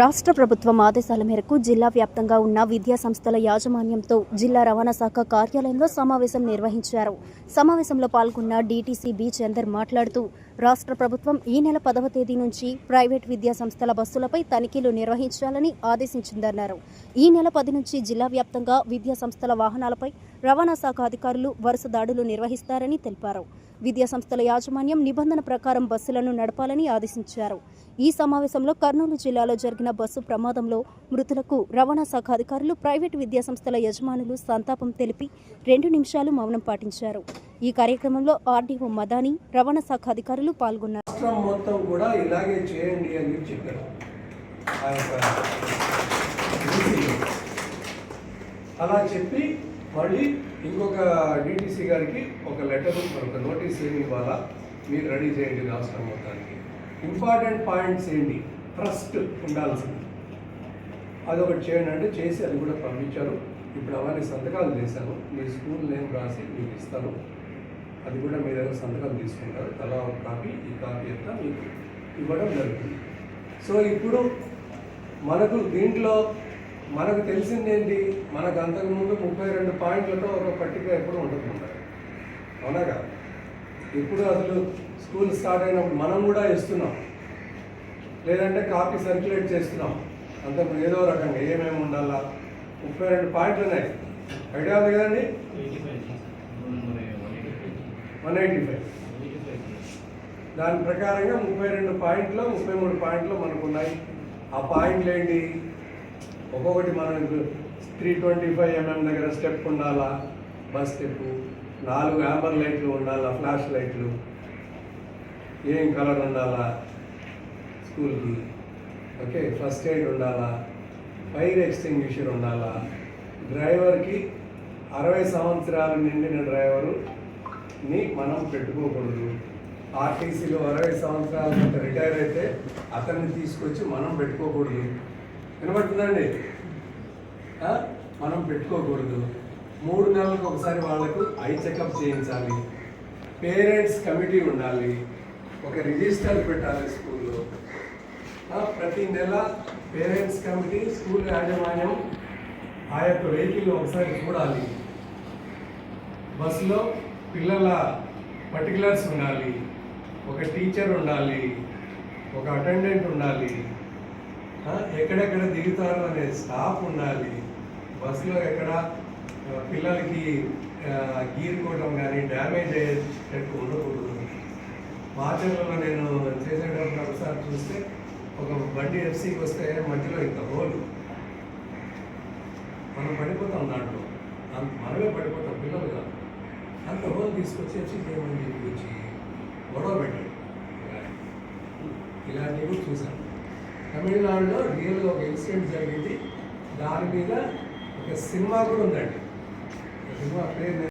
రాష్ట్ర ప్రభుత్వం ఆదేశాల మేరకు జిల్లా వ్యాప్తంగా ఉన్న విద్యా సంస్థల యాజమాన్యంతో జిల్లా రవాణా శాఖ కార్యాలయంలో సమావేశం నిర్వహించారు. సమావేశంలో పాల్గొన్న డీటీసీ బి చందర్ మాట్లాడుతూ రాష్ట్ర ప్రభుత్వం ఈ నెల పదవ తేదీ నుంచి ప్రైవేట్ విద్యా సంస్థల బస్సులపై తనిఖీలు నిర్వహించాలని ఆదేశించిందన్నారు. ఈ నెల పది నుంచి జిల్లా వ్యాప్తంగా విద్యా సంస్థల వాహనాలపై రవాణా శాఖ అధికారులు వరుస దాడులు నిర్వహిస్తారని తెలిపారు. విద్యా సంస్థల యాజమాన్యం నిబంధన ప్రకారం బస్సులను నడపాలని ఆదేశించారు. ఈ సమావేశంలో కర్నూలు జిల్లాలో జరిగిన బస్సు ప్రమాదంలో మృతులకు రవాణా శాఖ అధికారులు ప్రైవేటు విద్యా సంస్థల యజమానులు సంతాపం తెలిపి రెండు నిమిషాలు మౌనం పాటించారు. ఈ కార్యక్రమంలో ఆర్డీఓ మదాని రవాణా శాఖ అధికారులు పాల్గొన్నారు. రాష్ట్రం మొత్తం కూడా ఇలాగే చేయండి అని చెప్పారు. అలా చెప్పి మళ్ళీ ఇంకొక డిటిసి గారికి ఒక లెటర్ ఒక నోటీస్ ఏమి ఇవ్వాలా? మీరు రెడీ చేయండి రాష్ట్రం మొత్తానికి. ఇంపార్టెంట్ పాయింట్స్ ఏంటి? ట్రస్ట్ ఉండాల్సింది. అదొకటి చేయండి అంటే చేసి అది కూడా పంపించారు. ఇప్పుడు అవన్నీ సంతకాలు చేశాను. మీ స్కూల్ నేమ్ రాసి మీకు ఇస్తాను. అది కూడా మీ దగ్గర సంతకం తీసుకుంటారు. తలా ఒక కాపీ ఈ కాపీ అంతా మీకు ఇవ్వడం జరుగుతుంది. సో ఇప్పుడు మనకు దీంట్లో మనకు తెలిసింది ఏంటి? మనకు అంతకుముందు ముప్పై రెండు పాయింట్లతో ఒక పట్టిక ఎప్పుడు ఉండకుండా. అవునాగా ఇప్పుడు అసలు స్కూల్ స్టార్ట్ అయినప్పుడు మనం కూడా ఇస్తున్నాం లేదంటే కాపీ సర్క్యులేట్ చేస్తున్నాం. అంత ఏదో రకంగా ఏమేమి ఉండాలా? ముప్పై రెండు పాయింట్లు ఉన్నాయి ఐడియా ఉంది కదండి? One eighty five. దాని ప్రకారంగా ముప్పై రెండు పాయింట్లు ముప్పై మూడు పాయింట్లు మనకు ఉన్నాయి ఆ పాయింట్లు ఏంటి ఒక్కొక్కటి మనం త్రీ ట్వంటీ ఫైవ్ ఎంఎం దగ్గర స్టెప్ ఉండాలా? బస్ స్టెప్ నాలుగు యాంబర్ లైట్లు ఉండాలా? ఫ్లాష్ లైట్లు. ఏం కలర్ ఉండాలా? స్కూల్కి. ఓకే ఫస్ట్ ఎయిడ్ ఉండాలా? ఫైర్ ఎక్స్టింగ్విషర్ ఉండాలా? డ్రైవర్కి అరవై సంవత్సరాలు నిండిన డ్రైవరు ని మనం పెట్టుకోకూడదు. ఆర్టీసీలో అరవై సంవత్సరాల కంటే రిటైర్ అయితే అతన్ని తీసుకొచ్చి మనం పెట్టుకోకూడదు. వినబడుతుందండి? మనం పెట్టుకోకూడదు. మూడు నెలలకు ఒకసారి వాళ్ళకు ఐ చెకప్ చేయించాలి. పేరెంట్స్ కమిటీ ఉండాలి. ఒక రిజిస్టర్ పెట్టాలి స్కూల్లో. ప్రతి నెల పేరెంట్స్ కమిటీ స్కూల్ యాజమాన్యం ఆ యొక్క వెహికల్ ఒకసారి చూడాలి. బస్సులో పిల్లల పర్టికులర్స్ ఉండాలి ఒక టీచర్ ఉండాలి ఒక అటెండెంట్ ఉండాలి ఎక్కడెక్కడ దిగుతారు అనే స్టాఫ్ ఉండాలి బస్సులో ఎక్కడ పిల్లలకి గీరుకోవడం కానీ డ్యామేజ్ అయ్యేటట్టు ఉండకూడదు. మాచర్లలో నేను చేసేటప్పుడు ఒకసారి చూస్తే ఒక బండి ఎఫ్సీకి వస్తే మధ్యలో ఇంత హోలు. మనం పడిపోతాం దాంట్లో. మనమే పడిపోతాం పిల్లలు కాదు. అంత హోల్ తీసుకొచ్చి వచ్చి చేయమని చెప్పి వచ్చి గొడవ పెట్టాడు. ఇలాంటివి కూడా చూశాను. తమిళనాడులో రియల్గా ఒక ఇన్సిడెంట్ జరిగింది. దాని మీద ఒక సినిమా కూడా ఉందండి. సినిమా పేరు